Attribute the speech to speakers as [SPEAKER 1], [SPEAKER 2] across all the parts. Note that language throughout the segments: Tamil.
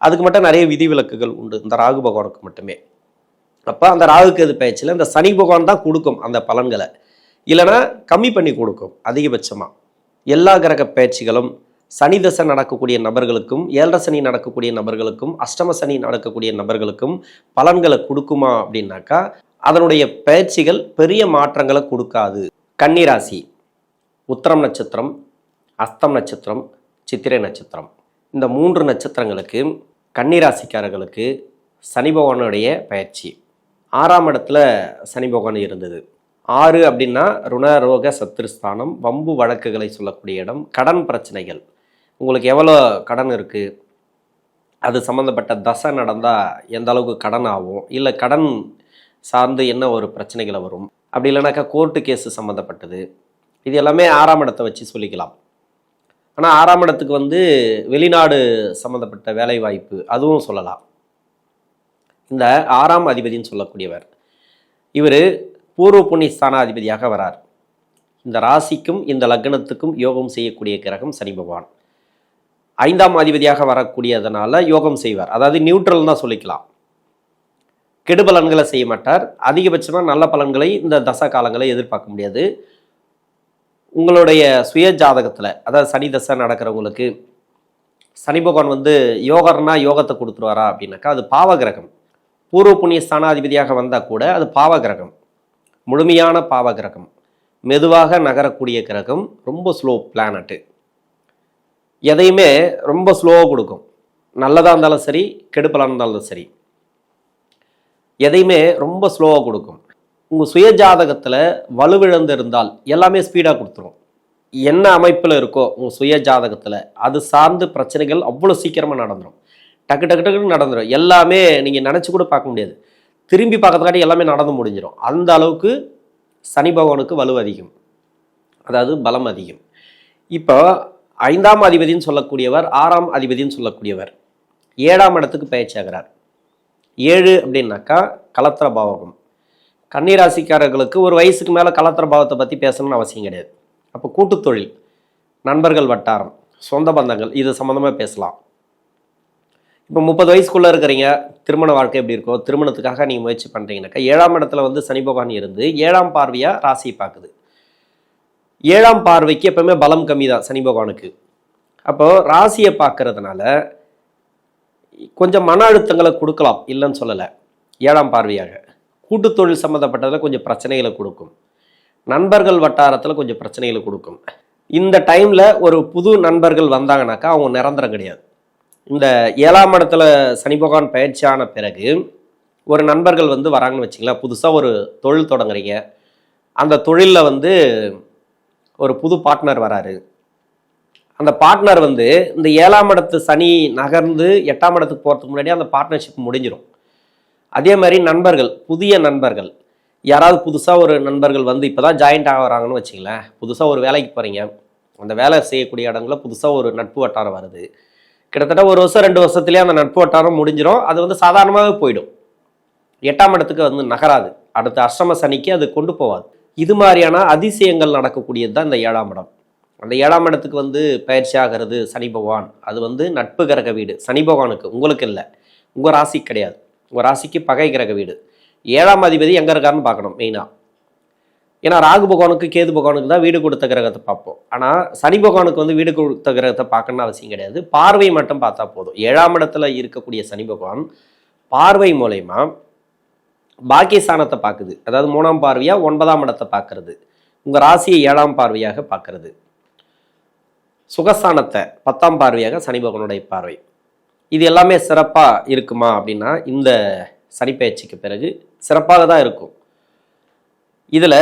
[SPEAKER 1] அதுக்கு மட்டும் நிறைய விதிவிலக்குகள் உண்டு. இந்த ராகு பகவானுக்கு மட்டுமே. அப்போ அந்த ராகுக்கு எது பயிற்சியில் இந்த சனி பகவான் தான் கொடுக்கும் அந்த பலன்களை. இல்லைன்னா கம்மி பண்ணி கொடுக்கும் அதிகபட்சமாக எல்லா கிரக பயிற்சிகளும் சனி தசை நடக்கக்கூடிய நபர்களுக்கும் ஏழரை சனி நடக்கக்கூடிய நபர்களுக்கும் அஷ்டம சனி நடக்கக்கூடிய நபர்களுக்கும் பலன்களை கொடுக்குமா அப்படின்னாக்கா அதனுடைய பயிற்சிகள் பெரிய மாற்றங்களை கொடுக்காது. கன்னிராசி உத்தரம் நட்சத்திரம் அஸ்தம் நட்சத்திரம் சித்திரை நட்சத்திரம். இந்த மூன்று நட்சத்திரங்களுக்கு கன்னிராசிக்காரர்களுக்கு சனி பகவானுடைய பயிற்சி. ஆறாம் இடத்துல சனி பகவான் இருந்தது. ஆறு அப்படின்னா ருணரோக சத்திருஸ்தானம் சத்துருஸ்தானம் வம்பு வழக்குகளை சொல்லக்கூடிய இடம் கடன் பிரச்சனைகள். உங்களுக்கு எவ்வளோ கடன் இருக்குது அது சம்மந்தப்பட்ட தசை நடந்தால் எந்த அளவுக்கு கடன் ஆகும்? இல்லை கடன் சார்ந்து என்ன ஒரு பிரச்சனைகளை வரும்? அப்படி இல்லைனாக்கா கோர்ட்டு கேஸு சம்மந்தப்பட்டது இது எல்லாமே ஆறாம் இடத்தை வச்சு சொல்லிக்கலாம். ஆனால் ஆறாம் இடத்துக்கு வந்து வெளிநாடு சம்மந்தப்பட்ட வேலை வாய்ப்பு அதுவும் சொல்லலாம். இந்த ஆறாம் அதிபதின்னு சொல்லக்கூடியவர் இவர் பூர்வ புண்ணிய ஸ்தானாதிபதியாக வரார். இந்த ராசிக்கும் இந்த லக்னத்துக்கும் யோகம் செய்யக்கூடிய கிரகம் சனி பகவான். ஐந்தாம் அதிபதியாக வரக்கூடியதனால யோகம் செய்வார். அதாவது நியூட்ரல் தான் சொல்லிக்கலாம். கெடுபலன்களை செய்ய மாட்டார். அதிகபட்சமாக நல்ல பலன்களை இந்த தச காலங்களை எதிர்பார்க்க முடியாது. உங்களுடைய சுய ஜாதகத்தில் அதாவது சனி தசை நடக்கிறவங்களுக்கு சனி பகவான் வந்து யோகர்னா யோகத்தை கொடுத்துருவாரா அப்படின்னாக்கா அது பாவகிரகம். பூர்வ புண்ணிய ஸ்தானாதிபதியாக வந்தால் கூட அது பாவகிரகம். முழுமையான பாவகிரகம். மெதுவாக நகரக்கூடிய கிரகம் ரொம்ப ஸ்லோ பிளானட்டு எதையுமே ரொம்ப ஸ்லோவாக கொடுக்கும். நல்லதாக இருந்தாலும் சரி கெடுப்பலாக இருந்தாலும் சரி. எதையுமே ரொம்ப ஸ்லோவாக கொடுக்கும். உங்கள் சுய ஜாதகத்தில் வலுவிழந்து இருந்தால் எல்லாமே ஸ்பீடாக கொடுத்துரும். என்ன அமைப்பில் இருக்கோ உங்கள் சுய ஜாதகத்தில் அது சார்ந்து பிரச்சனைகள் அவ்வளோ சீக்கிரமாக நடந்துடும் டக்கு டக்கு டக்குன்னு நடந்துடும் எல்லாமே நீங்கள் நினச்சி கூட பார்க்க முடியாது. திரும்பி பார்க்கறதுக்காட்டி எல்லாமே நடந்து முடிஞ்சிடும் அந்த அளவுக்கு சனி பகவானுக்கு வலு அதிகம். அதாவது பலம் அதிகம். இப்போ ஐந்தாம் அதிபதின்னு சொல்லக்கூடியவர் ஆறாம் அதிபதின்னு சொல்லக்கூடியவர் ஏழாம் இடத்துக்கு பயிற்சியாகிறார் ஏழு அப்படின்னாக்கா கலத்திர பாவகம். கன்னிராசிக்காரர்களுக்கு ஒரு வயசுக்கு மேலே கலத்திர பாவத்தை பற்றி பேசணும்னு அவசியம் கிடையாது. அப்போ கூட்டுத்தொழில் நண்பர்கள் வட்டாரம் சொந்த பந்தங்கள் இது சம்மந்தமாக பேசலாம். இப்போ முப்பது வயசுக்குள்ளே இருக்கிறீங்க திருமண வாழ்க்கை எப்படி இருக்கோ திருமணத்துக்காக நீங்கள் முயற்சி பண்ணுறீங்கனாக்கா ஏழாம் இடத்துல வந்து சனி பகவான் இருந்து ஏழாம் பார்வையாக ராசியை பார்க்குது. ஏழாம் பார்வைக்கு எப்பவுமே பலம் கம்மி தான் சனி பகவானுக்கு. அப்போது ராசியை பார்க்கறதுனால கொஞ்சம் மன அழுத்தங்களை கொடுக்கலாம் இல்லைன்னு சொல்லலை. ஏழாம் பார்வையாக. கூட்டு தொழில் சம்மந்தப்பட்டதில் கொஞ்சம் பிரச்சனைகளை கொடுக்கும். நண்பர்கள் வட்டாரத்தில் கொஞ்சம் பிரச்சனைகளை கொடுக்கும். இந்த டைமில் ஒரு புது நண்பர்கள் வந்தாங்கனாக்கா அவங்க நிரந்தரம் கிடையாது. இந்த ஏழாம் இடத்துல சனி பகவான் பயிற்சியான பிறகு ஒரு நண்பர்கள் வந்து வராங்கன்னு வச்சிங்களா புதுசாக ஒரு தொழில் தொடங்குறீங்க. அந்த தொழிலில் வந்து ஒரு புது பார்ட்னர் வராரு. அந்த பார்ட்னர் வந்து இந்த ஏழாம் இடத்து சனி நகர்ந்து எட்டாம் இடத்துக்கு போகிறதுக்கு முன்னாடி அந்த பார்ட்னர்ஷிப் முடிஞ்சிடும் அதே மாதிரி நண்பர்கள் புதிய நண்பர்கள். யாராவது புதுசாக ஒரு நண்பர்கள் வந்து இப்போ தான் ஜாயிண்ட் ஆகிறாங்கன்னு வச்சிங்களேன் புதுசாக ஒரு வேலைக்கு போகிறீங்க அந்த வேலை செய்யக்கூடிய இடங்களில் புதுசாக ஒரு நட்பு வட்டாரம் வருது. கிட்டத்தட்ட ஒரு வருஷம் ரெண்டு வருஷத்துலேயே அந்த நட்பு வட்டாரம் முடிஞ்சிடும் அது வந்து சாதாரணமாகவே போயிடும். எட்டாம் இடத்துக்கு வந்து நகராது. அடுத்த அஷ்டம சனிக்கு அது கொண்டு போவாது. இது மாதிரியான அதிசயங்கள் நடக்கக்கூடியது தான் இந்த ஏழாம் இடம். அந்த ஏழாம் இடத்துக்கு வந்து பயிற்சி ஆகிறது சனி பகவான். அது வந்து நட்பு கிரக வீடு. சனி பகவானுக்கு உங்களுக்கு இல்லை. உங்கள் ராசி கிடையாது. உங்கள் ராசிக்கு பகை கிரக வீடு. ஏழாம் அதிபதி எங்கே இருக்காருன்னு பார்க்கணும் மெயினாக ஏன்னா ராகு பகவானுக்கு கேது பகவானுக்கு தான் வீடு கொடுத்த கிரகத்தை பார்ப்போம். ஆனால் சனி பகவானுக்கு வந்து வீடு கொடுத்த கிரகத்தை பார்க்கணும்னு அவசியம் கிடையாது. பார்வை மட்டும் பார்த்தா போதும். ஏழாம் இடத்துல இருக்கக்கூடிய சனி பகவான் பார்வை மூலயமா பாக்கியஸ்தானத்தை பார்க்குது. அதாவது மூணாம் பார்வையாக ஒன்பதாம் இடத்தை பார்க்கறது. உங்கள் ராசியை ஏழாம் பார்வையாக பார்க்கறது. சுகஸ்தானத்தை பத்தாம் பார்வையாக சனி பகவானுடைய பார்வை. இது எல்லாமே சிறப்பாக இருக்குமா அப்படின்னா இந்த சனிப்பயிற்சிக்கு பிறகு சிறப்பாக தான் இருக்கும். இதில்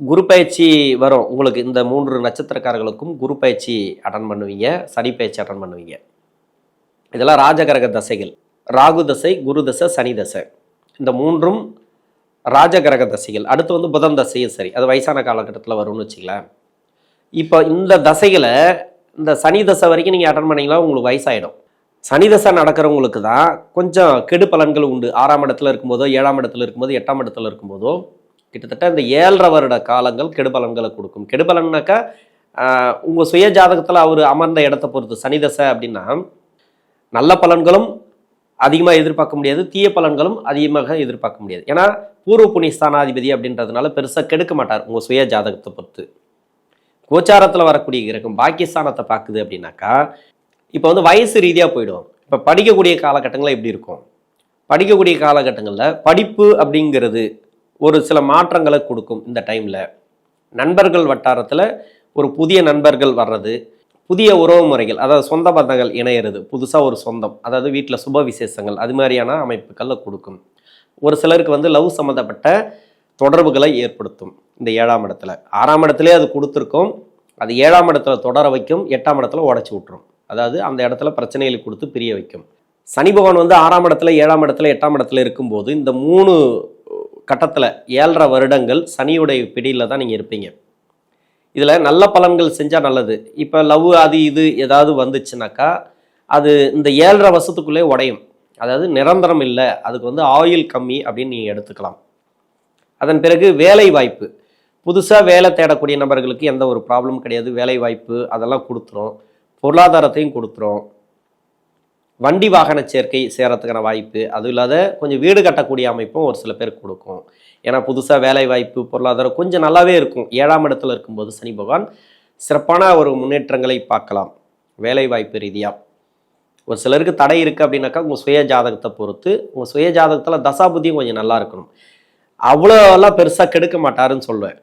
[SPEAKER 1] குரு பயிற்சி வரும். உங்களுக்கு இந்த மூன்று நட்சத்திரக்காரர்களுக்கும் குரு பயிற்சி அட்டன் பண்ணுவீங்க சனி பயிற்சி அட்டன் பண்ணுவீங்க. இதெல்லாம் ராஜகரக தசைகள். ராகு தசை குரு தசை சனி தசை. இந்த மூன்றும் ராஜகரக தசைகள். அடுத்து வந்து புதன் தசையும் சரி. அது வயசான காலகட்டத்தில் வரும்னு வச்சுங்களேன் இப்போ இந்த தசைகளை இந்த சனி தசை வரைக்கும் நீங்கள் அட்டன் பண்ணீங்களா உங்களுக்கு வயசாகிடும் சனிதசை நடக்கிறவங்களுக்கு தான் கொஞ்சம் கெடு பலன்கள் உண்டு. ஆறாம் இடத்துல இருக்கும்போதோ ஏழாம் இடத்துல இருக்கும்போதோ எட்டாம் இடத்துல இருக்கும்போதோ கிட்டத்தட்ட இந்த ஏழரை வருட காலங்கள் கெடுபலன்களை கொடுக்கும். கெடுபலன்னாக்கா உங்கள் சுய ஜாதகத்தில் அவர் அமர்ந்த இடத்த பொறுத்து சனிதசை அப்படின்னா நல்ல பலன்களும் அதிகமாக எதிர்பார்க்க முடியாது தீய பலன்களும் அதிகமாக எதிர்பார்க்க முடியாது. ஏன்னா பூர்வ புனிஸ்தானாதிபதி அப்படின்றதுனால பெருசாக கெடுக்க மாட்டார் உங்கள் சுய ஜாதகத்தை பொறுத்து. கோச்சாரத்தில் வரக்கூடிய கிரகம் பாக்கியஸ்தானத்தை பார்க்குது அப்படின்னாக்கா இப்போ வந்து வயசு ரீதியாக போயிடும். இப்போ படிக்கக்கூடிய காலகட்டங்களில் எப்படி இருக்கும்? படிக்கக்கூடிய காலகட்டங்களில் படிப்பு அப்படிங்கிறது ஒரு சில மாற்றங்களை கொடுக்கும் இந்த டைமில் நண்பர்கள் வட்டாரத்தில் ஒரு புதிய நண்பர்கள் வர்றது புதிய உறவு முறைகள் அதாவது சொந்த பந்தங்கள் இணையிறது புதுசாக ஒரு சொந்தம் அதாவது வீட்டில் சுப விசேஷங்கள் அது மாதிரியான அமைப்புகளில் கொடுக்கும். ஒரு சிலருக்கு வந்து லவ் சம்மந்தப்பட்ட தொடர்புகளை ஏற்படுத்தும் இந்த ஏழாம் இடத்துல. ஆறாம் இடத்துலேயே அது கொடுத்துருக்கோம் அது ஏழாம் இடத்துல தொடர வைக்கும் எட்டாம் இடத்துல உடச்சி விட்டுரும். அதாவது அந்த இடத்துல பிரச்சனைகளை கொடுத்து பிரிய வைக்கும். சனி பகவான் வந்து ஆறாம் இடத்துல ஏழாம் இடத்துல எட்டாம் இடத்துல இருக்கும்போது இந்த மூணு கட்டத்தில் ஏழரை வருடங்கள் சனியுடைய பிடியில் தான் நீங்கள் இருப்பீங்க. இதில் நல்ல பலன்கள் செஞ்சால் நல்லது. இப்போ லவ் அது இது ஏதாவது வந்துச்சுனாக்கா அது இந்த ஏழரை வருஷத்துக்குள்ளே உடையும். அதாவது நிரந்தரம் இல்லை அதுக்கு வந்து ஆயில் கம்மி அப்படின்னு நீங்கள் எடுத்துக்கலாம். அதன் பிறகு வேலை வாய்ப்பு. புதுசாக வேலை தேடக்கூடிய நபர்களுக்கு எந்த ஒரு ப்ராப்ளமும் கிடையாது. வேலை வாய்ப்பு அதெல்லாம் கொடுத்துரும். பொருளாதாரத்தையும் கொடுத்துரும். வண்டி வாகன சேர்க்கை சேரத்துக்கான வாய்ப்பு அதுவும் இல்லாத கொஞ்சம் வீடு கட்டக்கூடிய அமைப்பும் ஒரு சில பேருக்கு கொடுக்கும். ஏன்னா புதுசாக வேலை வாய்ப்பு பொருளாதாரம் கொஞ்சம் நல்லாவே இருக்கும். ஏழாம் இடத்துல இருக்கும்போது சனி பகவான் சிறப்பான ஒரு முன்னேற்றங்களை பார்க்கலாம் வேலை வாய்ப்பு ரீதியாக ஒரு சிலருக்கு தடை இருக்குது அப்படின்னாக்கா உங்கள் சுய ஜாதகத்தை பொறுத்து உங்கள் சுய ஜாதகத்தில் தசாபுத்தியும் கொஞ்சம் நல்லா இருக்கணும். அவ்வளோலாம் பெருசாக கெடுக்க மாட்டாருன்னு சொல்லுவேன்.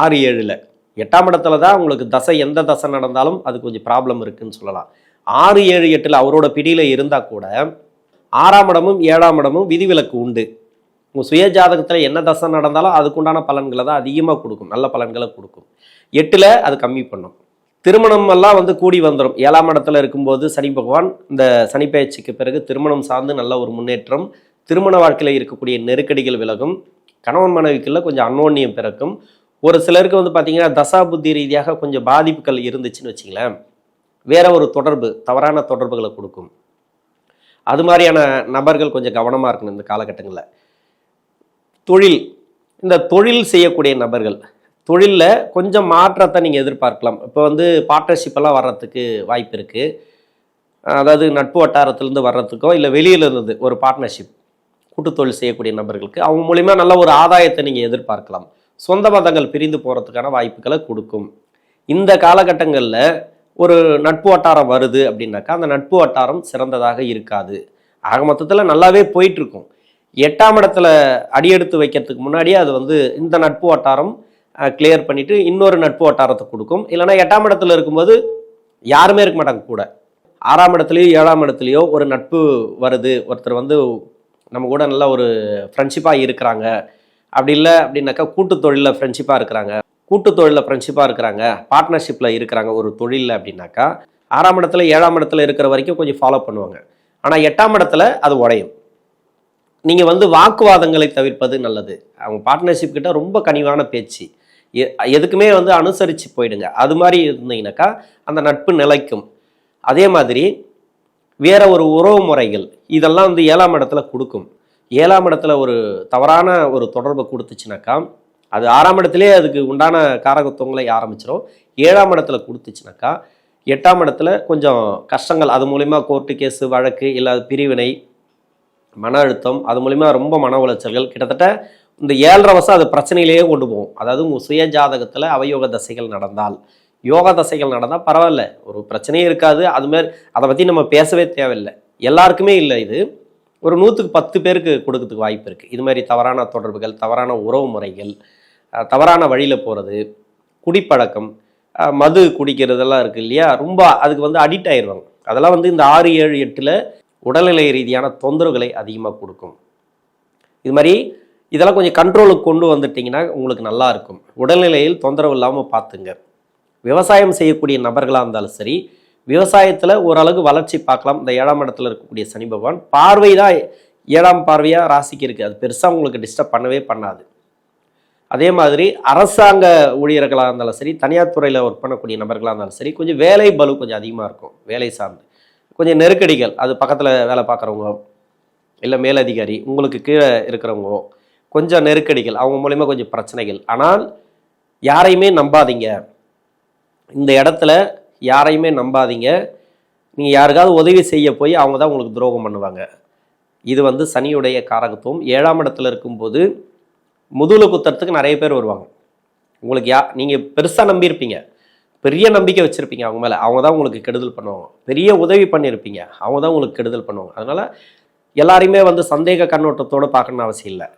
[SPEAKER 1] ஆறு ஏழில். எட்டாம் இடத்துல தான் உங்களுக்கு தசை எந்த தசை நடந்தாலும் அது கொஞ்சம் ப்ராப்ளம் இருக்குன்னு சொல்லலாம். ஆறு ஏழு எட்டில் அவரோட பிடியில் இருந்தால் கூட ஆறாம் இடமும் ஏழாம் இடமும் விதிவிலக்கு உண்டு. உங்கள் சுய ஜாதகத்தில் என்ன தசை நடந்தாலும் அதுக்குண்டான பலன்களை தான் அதிகமாக கொடுக்கும். நல்ல பலன்களை கொடுக்கும். எட்டில் அது கம்மி பண்ணும். திருமணம் எல்லாம் வந்து கூடி வந்துடும் ஏழாம் இடத்துல இருக்கும்போது சனி பகவான் இந்த சனி பயிற்சிக்கு பிறகு திருமணம் சார்ந்து நல்ல ஒரு முன்னேற்றம் திருமண வாழ்க்கையில் இருக்கக்கூடிய நெருக்கடிகள் விலகும். கணவன் மனைவிக்குள்ள கொஞ்சம் அன்னோன்யம் பிறக்கும். ஒரு சிலருக்கு வந்து பார்த்தீங்கன்னா தசாபுத்தி ரீதியாக கொஞ்சம் பாதிப்புகள் இருந்துச்சுன்னு வச்சிங்களேன். வேற ஒரு தொடர்பு தவறான தொடர்புகளை கொடுக்கும். அது மாதிரியான நபர்கள் கொஞ்சம் கவனமாக இருக்கணும் இந்த காலகட்டங்களில். தொழில் இந்த தொழில் செய்யக்கூடிய நபர்கள் தொழிலில் கொஞ்சம் மாற்றத்தை நீங்கள் எதிர்பார்க்கலாம். இப்போ வந்து பார்ட்னர்ஷிப்பெல்லாம் வர்றதுக்கு வாய்ப்பு இருக்குது அதாவது நட்பு வட்டாரத்துலேருந்து வர்றதுக்கோ இல்லை வெளியிலிருந்து ஒரு பார்ட்னர்ஷிப் கூட்டுத் தொழில் செய்யக்கூடிய நபர்களுக்கு அவங்க மூலிமா நல்ல ஒரு ஆதாயத்தை நீங்கள் எதிர்பார்க்கலாம். சொந்த பந்தங்கள் பிரிந்து போகிறதுக்கான வாய்ப்புகளை கொடுக்கும். இந்த காலகட்டங்களில் ஒரு நட்பு வட்டாரம் வருது அப்படின்னாக்கா அந்த நட்பு வட்டாரம் சிறந்ததாக இருக்காது. ஆக மொத்தத்தில் நல்லாவே போயிட்டுருக்கும். எட்டாம் இடத்துல அடியெடுத்து வைக்கிறதுக்கு முன்னாடியே அது வந்து இந்த நட்பு வட்டாரம் கிளியர் பண்ணிவிட்டு இன்னொரு நட்பு வட்டாரத்தை கொடுக்கும். இல்லைன்னா எட்டாம் இடத்துல இருக்கும்போது யாருமே இருக்க மாட்டாங்க கூட. ஆறாம் இடத்துலையோ ஏழாம் இடத்துலையோ ஒரு நட்பு வருது. ஒருத்தர் வந்து நம்ம கூட நல்ல ஒரு ஃப்ரெண்ட்ஷிப்பாக இருக்கிறாங்க. அப்படி இல்லை அப்படின்னாக்கா கூட்டு தொழிலில் ஃப்ரெண்ட்ஷிப்பாக இருக்கிறாங்க. கூட்டு தொழிலில் ஃப்ரெண்ட்ஷிப்பாக இருக்கிறாங்க. பார்ட்னர்ஷிப்பில் இருக்கிறாங்க ஒரு தொழிலில் அப்படின்னாக்கா ஆறாம் இடத்துல ஏழாம் இடத்துல இருக்கிற வரைக்கும் கொஞ்சம் ஃபாலோ பண்ணுவாங்க. ஆனால் எட்டாம் இடத்துல அது உடையும். நீங்கள் வந்து வாக்குவாதங்களை தவிர்ப்பது நல்லது. அவங்க பார்ட்னர்ஷிப் கிட்ட ரொம்ப கனிவான பேச்சு. எ- எதுக்குமே வந்து அனுசரித்து போயிடுங்க. அது மாதிரி இருந்தீங்கன்னாக்கா அந்த நட்பு நிலைக்கும். அதே மாதிரி வேற ஒரு உறவு முறைகள் இதெல்லாம் வந்து ஏழாம் இடத்துல கொடுக்கும். ஏழாம் இடத்துல ஒரு தவறான ஒரு தொடர்பை கொடுத்துச்சுனாக்கா அது ஆறாம் இடத்துலேயே அதுக்கு உண்டான காரகத்துவங்களை ஆரம்பிச்சிடும் ஏழாம் இடத்துல கொடுத்துச்சுனாக்கா எட்டாம் இடத்துல கொஞ்சம் கஷ்டங்கள் அது மூலிமா கோர்ட்டு கேஸு வழக்கு இல்லை பிரிவினை மன அழுத்தம் அது மூலிமா ரொம்ப மன உளைச்சல்கள். கிட்டத்தட்ட இந்த ஏழரை வருஷம் அது பிரச்சனையிலேயே கொண்டு போகும். அதாவது உங்கள் சுய ஜாதகத்தில் அவயோக தசைகள் நடந்தால். யோக தசைகள் நடந்தால் பரவாயில்ல. ஒரு பிரச்சனையே இருக்காது. அதுமாரி அதை பற்றி நம்ம பேசவே தேவையில்லை. எல்லாருக்குமே இல்லை இது. ஒரு நூற்றுக்கு பத்து பேருக்கு கொடுக்கறதுக்கு வாய்ப்பு இருக்குது இது மாதிரி தவறான தொடர்புகள் தவறான உறவு முறைகள் தவறான வழியில் போகிறது குடிப்பழக்கம் மது குடிக்கிறதெல்லாம் இருக்குது இல்லையா? ரொம்ப அதுக்கு வந்து அடிக்ட் ஆயிடுவாங்க அதெல்லாம் வந்து இந்த ஆறு ஏழு எட்டில் உடல்நிலை ரீதியான தொந்தரவுகளை அதிகமாக கொடுக்கும். இது மாதிரி இதெல்லாம் கொஞ்சம் கண்ட்ரோலுக்கு கொண்டு வந்துட்டிங்கன்னா உங்களுக்கு நல்லாயிருக்கும் உடல்நிலையில் தொந்தரவு இல்லாமல் பார்த்துங்க. விவசாயம் செய்யக்கூடிய நபர்களாக இருந்தாலும் சரி விவசாயத்தில் ஓரளவு வளர்ச்சி பார்க்கலாம். இந்த ஏழாம் இடத்துல இருக்கக்கூடிய சனி பகவான். பார்வை தான் ஏழாம் பார்வையாக ராசிக்கு இருக்குது அது பெருசாக உங்களுக்கு டிஸ்டர்ப் பண்ணவே பண்ணாது. அதே மாதிரி அரசாங்க ஊழியர்களாக இருந்தாலும் சரி தனியார் துறையில் ஒர்க் பண்ணக்கூடிய நபர்களாக இருந்தாலும் சரி கொஞ்சம் வேலை பலு கொஞ்சம் அதிகமாக இருக்கும். வேலை சார்ந்து. கொஞ்சம் நெருக்கடிகள். அது பக்கத்தில் வேலை பார்க்குறவங்க இல்லை மேலதிகாரி உங்களுக்கு கீழே இருக்கிறவங்க கொஞ்சம் நெருக்கடிகள். அவங்க மூலிமா கொஞ்சம் பிரச்சனைகள். ஆனால் யாரையுமே நம்பாதீங்க. இந்த இடத்துல யாரையுமே நம்பாதீங்க. நீங்கள் யாருக்காவது உதவி செய்ய போய் அவங்க தான் உங்களுக்கு துரோகம் பண்ணுவாங்க. இது வந்து சனியுடைய காரகத்துவம். ஏழாம் இடத்துல இருக்கும்போது முதுகில் குத்துறதுக்கு நிறைய பேர் வருவாங்க. உங்களுக்கு யா நீங்கள் பெருசாக நம்பியிருப்பீங்க. பெரிய நம்பிக்கை வச்சுருப்பீங்க அவங்க மேலே. அவங்க தான் உங்களுக்கு கெடுதல் பண்ணுவாங்க. பெரிய உதவி பண்ணியிருப்பீங்க. அவங்க தான் உங்களுக்கு கெடுதல் பண்ணுவாங்க. அதனால் எல்லாரையுமே வந்து சந்தேக கண்ணோட்டத்தோடு பார்க்கணும்னு அவசியம் இல்லை.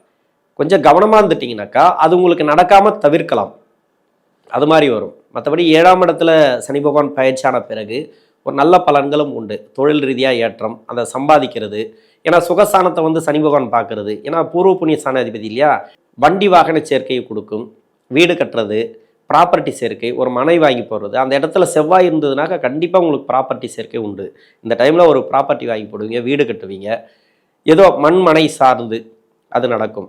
[SPEAKER 1] கொஞ்சம் கவனமாக இருந்துட்டிங்கனாக்கா அது உங்களுக்கு நடக்காமல் தவிர்க்கலாம். அது மாதிரி வரும். மற்றபடி ஏழாம் இடத்துல சனி பகவான் பயிற்சியான பிறகு ஒரு நல்ல பலன்களும் உண்டு. தொழில் ரீதியாக ஏற்றம் அதை சம்பாதிக்கிறது. ஏன்னா சுகஸ்தானத்தை வந்து சனி பகவான் பார்க்கறது. ஏன்னா பூர்வ புண்ணிய ஸ்தானாதிபதி இல்லையா? வண்டி வாகன சேர்க்கையை கொடுக்கும் வீடு கட்டுறது ப்ராப்பர்ட்டி சேர்க்கை ஒரு மனை வாங்கி போடுறது. அந்த இடத்துல செவ்வாய் இருந்ததுனாக்கா கண்டிப்பாக உங்களுக்கு ப்ராப்பர்ட்டி சேர்க்கை உண்டு. இந்த டைமில் ஒரு ப்ராப்பர்ட்டி வாங்கி போடுவீங்க வீடு கட்டுவீங்க. ஏதோ மண் மனை சார்ந்து அது நடக்கும்.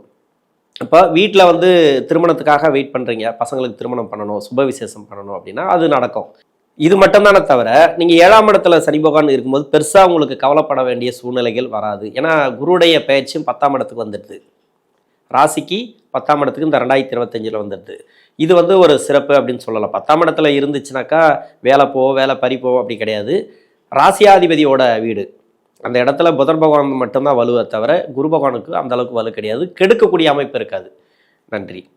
[SPEAKER 1] இப்போ வீட்டில் வந்து திருமணத்துக்காக வெயிட் பண்ணுறீங்க பசங்களுக்கு திருமணம் பண்ணணும் சுப விசேஷம் பண்ணணும் அப்படின்னா அது நடக்கும். இது மட்டும்தானே தவிர நீங்கள் ஏழாம் இடத்துல சனி பகவான் இருக்கும்போது பெருசாக உங்களுக்கு கவலைப்பட வேண்டிய சூழ்நிலைகள் வராது. ஏன்னா குருடைய பயிற்சியும் பத்தாம் இடத்துக்கு வந்துடுது. ராசிக்கு பத்தாம் இடத்துக்கு இந்த ரெண்டாயிரத்தி இருபத்தஞ்சில் வந்துடுது. இது வந்து ஒரு சிறப்பு அப்படின்னு சொல்லலாம். பத்தாம் இடத்துல இருந்துச்சுனாக்கா வேலை போ வேலை பறி போவோம் அப்படி கிடையாது. ராசியாதிபதியோட வீடு. அந்த இடத்துல புதன் பகவான் மட்டும்தான் வலுவை தவிர குரு பகவானுக்கு அந்த அளவுக்கு வலு கிடையாது. கெடுக்கக்கூடிய அமைப்பு இருக்காது. நன்றி.